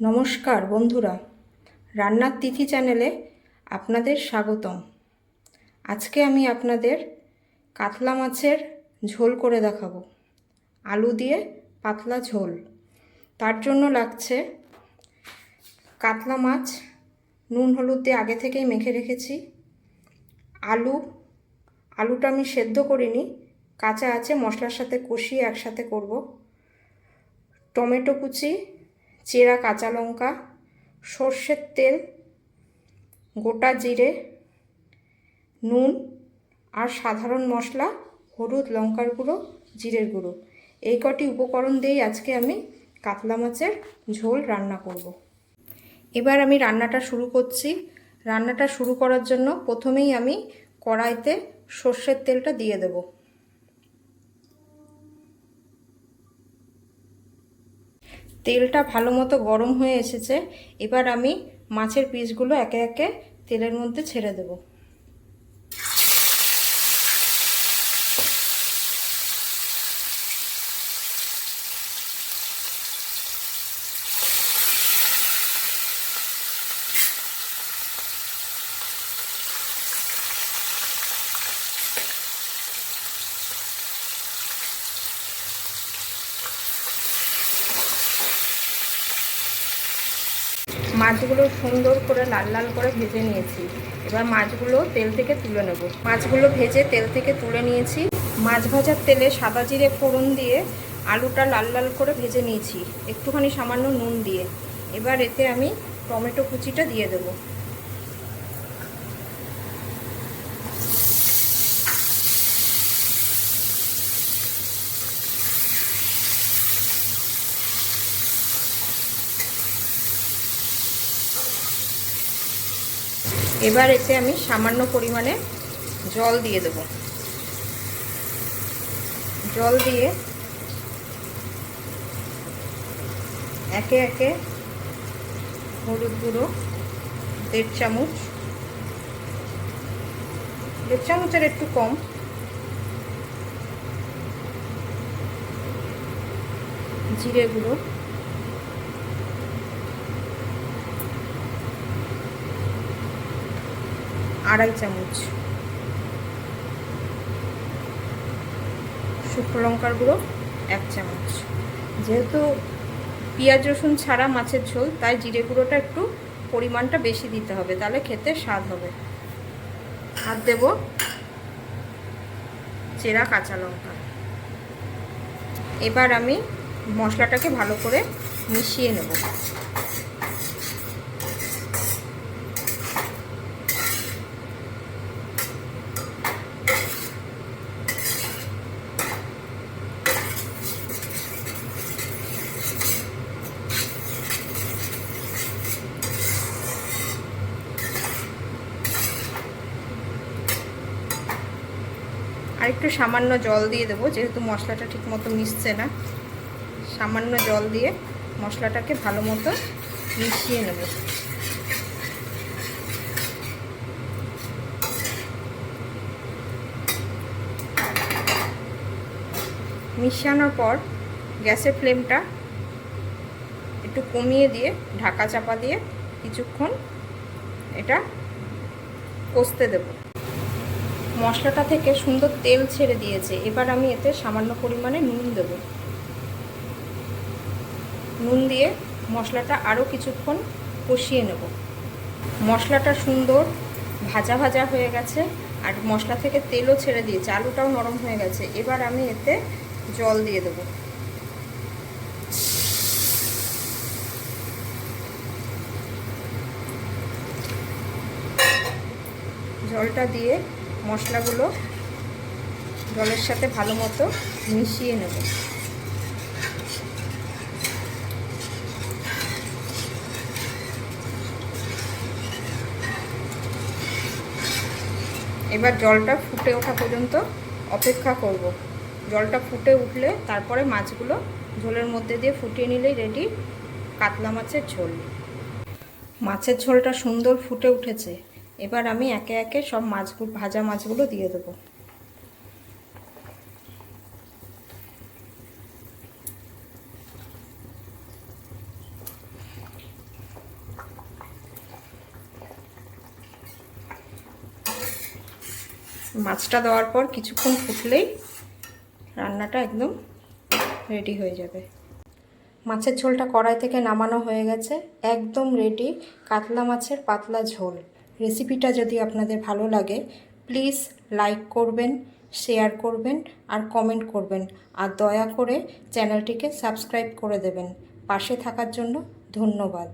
নমস্কার বন্ধুরা, রান্নার তিথি চ্যানেলে আপনাদের স্বাগতম। আজকে আমি আপনাদের কাতলা মাছের ঝোল করে দেখাবো। আলু দিয়ে পাতলা ঝোল। তার জন্য লাগছে কাতলা মাছ। নুন, হলুদ দিয়ে আগে থেকেই মেখে রেখেছি। আলু, আলুটা আমি সেদ্ধ করিনি। কাঁচা আছে, মশলার সাথে কষিয়ে একসাথে করব। টমেটো কুচি চেরা কাঁচা লঙ্কা, সর্ষের তেল, গোটা জিরে, নুন আর সাধারণ মশলা, হলুদ লঙ্কার গুঁড়ো, জিরের গুঁড়ো। এই কটি উপকরণ দিয়েই আজকে আমি কাতলা মাছের ঝোল রান্না করব। এবার আমি রান্নাটা শুরু করছি। রান্নাটা শুরু করার জন্য প্রথমেই আমি কড়াইতে সর্ষের তেলটা দিয়ে দেবো। তেলটা ভালো মতো গরম হয়ে এসেছে, এবার আমি মাছের পিসগুলো একে একে তেলের মধ্যে ছেড়ে দেব। মাছগুলো সুন্দর করে লাল লাল করে ভেজে নিয়েছি। এবার মাছগুলো তেল থেকে তুলে নেব। মাছগুলো ভেজে তেল থেকে তুলে নিয়েছি। মাছ ভাজার তেলে সাদা জিরে ফোড়ন দিয়ে আলুটা লাল লাল করে ভেজে নিয়েছি। একটুখানি সামান্য নুন দিয়ে। এবার এতে আমি টমেটো কুচিটা দিয়ে দেবো। এবার এতে আমি সামান্য পরিমাণে জল দিয়ে দেব। জল দিয়ে একে একে হলুদ গুঁড়ো, দেড় চামচ, দেড় চামচের একটু কম। জিরে গুঁড়ো চামচ। শুকনো লঙ্কার গুঁড়ো, এক চামচ। যেহেতু পেঁয়াজ, রসুন ছাড়া মাছের ঝোল, তাই জিরে গুঁড়োটা একটু পরিমাণটা বেশি দিতে হবে, তাহলে খেতে স্বাদ হবে। আর দেব চেরা কাঁচা লঙ্কা। এবার আমি মশলাটাকে ভালো করে মিশিয়ে নেব। আর একটু সামান্য জল দিয়ে দেবো, যেহেতু মশলাটা ঠিক মতো মিশছে না। সামান্য জল দিয়ে মশলাটাকে ভালো মতো মিশিয়ে নেব। মিশানোর পর গ্যাসের ফ্লেমটা একটু কমিয়ে দিয়ে ঢাকা চাপা দিয়ে কিছুক্ষণ এটা কষতে দেবো। মশলাটা থেকে সুন্দর তেল ছেড়ে দিয়েছে। এবার আমি এতে সামান্য পরিমাণে নুন দেব। নুন দিয়ে মশলাটা আরও কিছুক্ষণ কষিয়ে নেব। মশলাটা সুন্দর ভাজা ভাজা হয়ে গেছে আর মশলা থেকে তেলও ছেড়ে দিয়েছে। আলুটাও নরম হয়ে গেছে। এবার আমি এতে জল দিয়ে দেব। জলটা দিয়ে মশলাগুলো জলের সাথে ভালো মতো মিশিয়ে নেব। এবার জলটা ফুটে ওঠা পর্যন্ত অপেক্ষা করব। জলটা ফুটে উঠলে তারপরে মাছগুলো ঝোলের মধ্যে দিয়ে ফুটিয়ে নিলেই রেডি কাতলা মাছের ঝোল। মাছের ঝোলটা সুন্দর ফুটে উঠেছে। এবার আমি একে একে সব মাছগুলো ভাজা মাছগুলো দিয়ে দেবো। মাছটা দেওয়ার পর কিছুক্ষণ ফুটলেই রান্নাটা একদম রেডি হয়ে যাবে। মাছের ঝোলটা কড়াই থেকে নামানো হয়ে গেছে, একদম রেডি কাতলা মাছের পাতলা ঝোল। রেসিপিটা যদি আপনাদের ভালো লাগে প্লিজ লাইক করবেন শেয়ার করবেন আর কমেন্ট করবেন। আর দয়া করে চ্যানেলটিকে সাবস্ক্রাইব করে দেবেন। পাশে থাকার জন্য ধন্যবাদ।